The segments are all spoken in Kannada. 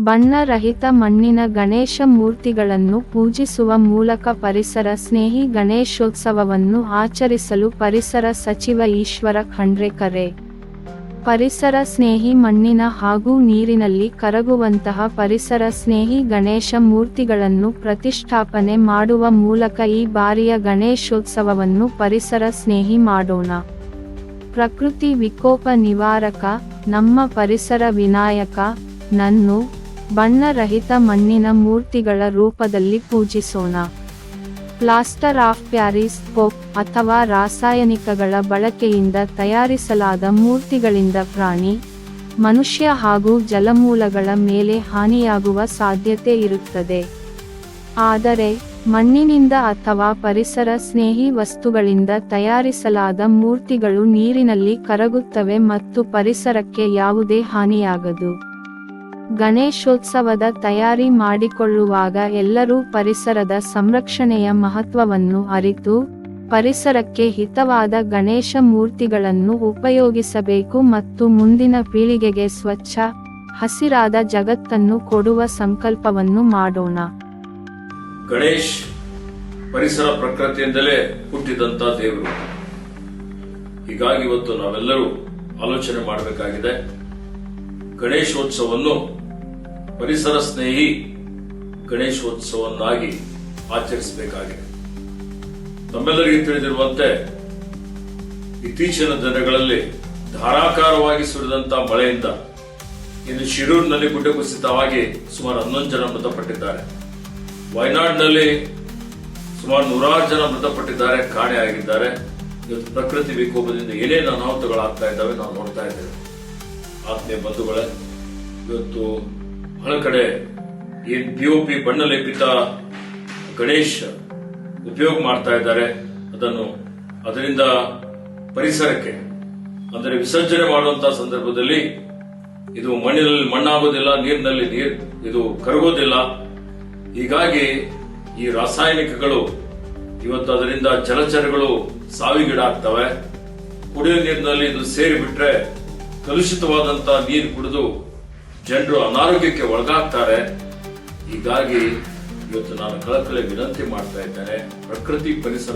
ಬಣ್ಣರಹಿತ ಮಣ್ಣಿನ ಗಣೇಶ ಮೂರ್ತಿಗಳನ್ನು ಪೂಜಿಸುವ ಮೂಲಕ ಪರಿಸರ ಸ್ನೇಹಿ ಗಣೇಶೋತ್ಸವವನ್ನು ಆಚರಿಸಲು ಪರಿಸರ ಸಚಿವ ಈಶ್ವರ ಖಂಡ್ರೆ ಕರೆ. ಪರಿಸರ ಸ್ನೇಹಿ ಮಣ್ಣಿನ ಹಾಗೂ ನೀರಿನಲ್ಲಿ ಕರಗುವಂತಹ ಪರಿಸರ ಸ್ನೇಹಿ ಗಣೇಶ ಮೂರ್ತಿಗಳನ್ನು ಪ್ರತಿಷ್ಠಾಪನೆ ಮಾಡುವ ಮೂಲಕ ಈ ಬಾರಿಯ ಗಣೇಶೋತ್ಸವವನ್ನು ಪರಿಸರ ಸ್ನೇಹಿ ಮಾಡೋಣ. ಪ್ರಕೃತಿ ವಿಕೋಪ ನಿವಾರಕ, ನಮ್ಮ ಪರಿಸರ ವಿನಾಯಕ, ನನ್ನು ಬಣ್ಣರಹಿತ ಮಣ್ಣಿನ ಮೂರ್ತಿಗಳ ರೂಪದಲ್ಲಿ ಪೂಜಿಸೋಣ. ಪ್ಲಾಸ್ಟರ್ ಆಫ್ ಪ್ಯಾರಿಸ್, ಪೋಪ್, ಅಥವಾ ರಾಸಾಯನಿಕಗಳ ಬಳಕೆಯಿಂದ ತಯಾರಿಸಲಾದ ಮೂರ್ತಿಗಳಿಂದ ಪ್ರಾಣಿ, ಮನುಷ್ಯ ಹಾಗೂ ಜಲಮೂಲಗಳ ಮೇಲೆ ಹಾನಿಯಾಗುವ ಸಾಧ್ಯತೆ ಇರುತ್ತದೆ. ಆದರೆ, ಮಣ್ಣಿನಿಂದ ಅಥವಾ ಪರಿಸರ ಸ್ನೇಹಿ ವಸ್ತುಗಳಿಂದ ತಯಾರಿಸಲಾದ ಮೂರ್ತಿಗಳು ನೀರಿನಲ್ಲಿ ಕರಗುತ್ತವೆ ಮತ್ತು ಪರಿಸರಕ್ಕೆ ಯಾವುದೇ ಹಾನಿಯಾಗದು. ಗಣೇಶೋತ್ಸವದ ತಯಾರಿ ಮಾಡಿಕೊಳ್ಳುವಾಗ ಎಲ್ಲರೂ ಪರಿಸರದ ಸಂರಕ್ಷಣೆಯ ಮಹತ್ವವನ್ನು ಅರಿತು, ಪರಿಸರಕ್ಕೆ ಹಿತವಾದ ಗಣೇಶ ಮೂರ್ತಿಗಳನ್ನು ಉಪಯೋಗಿಸಬೇಕು ಮತ್ತು ಮುಂದಿನ ಪೀಳಿಗೆಗೆ ಸ್ವಚ್ಛ, ಹಸಿರಾದ ಜಗತ್ತನ್ನು ಕೊಡುವ ಸಂಕಲ್ಪವನ್ನು ಮಾಡೋಣ. ಗಣೇಶ್ ಪರಿಸರ ಪ್ರಕೃತಿಯಿಂದಲೇ ಹುಟ್ಟಿದಂತ ದೇವರು. ಹೀಗಾಗಿ ಇವತ್ತು ನಾವೆಲ್ಲರೂ ಆಲೋಚನೆ ಮಾಡಬೇಕಾಗಿದೆ. ಗಣೇಶೋತ್ಸವವನ್ನು ಪರಿಸರ ಸ್ನೇಹಿ ಗಣೇಶೋತ್ಸವನ್ನಾಗಿ ಆಚರಿಸಬೇಕಾಗಿದೆ. ತಮ್ಮೆಲ್ಲರಿಗೂ ತಿಳಿದಿರುವಂತೆ, ಇತ್ತೀಚಿನ ದಿನಗಳಲ್ಲಿ ಧಾರಾಕಾರವಾಗಿ ಸುರಿದಂತಹ ಮಳೆಯಿಂದ ಇನ್ನು ಶಿರೂರಿನಲ್ಲಿ ಗುಡ್ಡ ಕುಸಿತವಾಗಿ ಸುಮಾರು ಹನ್ನೊಂದು ಜನ ಮೃತಪಟ್ಟಿದ್ದಾರೆ. ವಯನಾಡ್ನಲ್ಲಿ ಸುಮಾರು ನೂರಾರು ಜನ ಮೃತಪಟ್ಟಿದ್ದಾರೆ ಕಾಣೆಯಾಗಿದ್ದಾರೆ ಇವತ್ತು ಪ್ರಕೃತಿ ವಿಕೋಪದಿಂದ ಏನೇನು ಅನಾಹುತಗಳಾಗ್ತಾ ಇದ್ದಾವೆ ನಾವು ನೋಡ್ತಾ ಇದ್ದೇವೆ. ಆತ್ಮೀಯ ಬಂಧುಗಳೇ, ಇವತ್ತು ಬಹಳ ಕಡೆ ಈ ಪಿ ಒ ಪಿ ಬಣ್ಣ ಲೇಪಿತ ಗಣೇಶ್ ಉಪಯೋಗ ಮಾಡ್ತಾ ಇದ್ದಾರೆ. ಅದನ್ನು ಅದರಿಂದ ಪರಿಸರಕ್ಕೆ, ಅಂದರೆ ವಿಸರ್ಜನೆ ಮಾಡುವಂತಹ ಸಂದರ್ಭದಲ್ಲಿ ಇದು ಮಣ್ಣಿನಲ್ಲಿ ಮಣ್ಣಾಗೋದಿಲ್ಲ, ನೀರಿನಲ್ಲಿ ನೀರ್ ಇದು ಕರಗೋದಿಲ್ಲ. ಹೀಗಾಗಿ ಈ ರಾಸಾಯನಿಕಗಳು ಇವತ್ತು ಅದರಿಂದ ಜಲಚರಗಳು ಸಾವಿಗೀಡಾಗ್ತವೆ. ಕುಡಿಯುವ ನೀರಿನಲ್ಲಿ ಇದು ಸೇರಿಬಿಟ್ರೆ ಕಲುಷಿತವಾದಂತಹ ಕಲುಷಿತವಾದಂತ ನೀರು ಕುಡಿದು ಜನರು ಅನಾರೋಗ್ಯಕ್ಕೆ ಒಳಗಾಗ್ತಾರೆ. ಹೀಗಾಗಿ ಇವತ್ತು ನಾನು ಕಳಕಳಿ ವಿನಂತಿ ಮಾಡ್ತಾ ಇದ್ದೇನೆ. ಪ್ರಕೃತಿ ಪರಿಸರ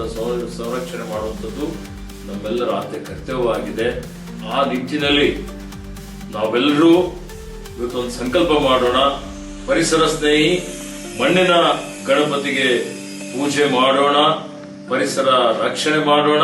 ಸಂರಕ್ಷಣೆ ಮಾಡುವಂಥದ್ದು ನಮ್ಮೆಲ್ಲರ ಆದ್ಯ ಕರ್ತವ್ಯವಾಗಿದೆ. ಆ ನಿಟ್ಟಿನಲ್ಲಿ ನಾವೆಲ್ಲರೂ ಇವತ್ತೊಂದು ಸಂಕಲ್ಪ ಮಾಡೋಣ. ಪರಿಸರ ಸ್ನೇಹಿ, ಮಣ್ಣಿನ ಗಣಪತಿಗೆ ಪೂಜೆ ಮಾಡೋಣ. ಪರಿಸರ ರಕ್ಷಣೆ ಮಾಡೋಣ.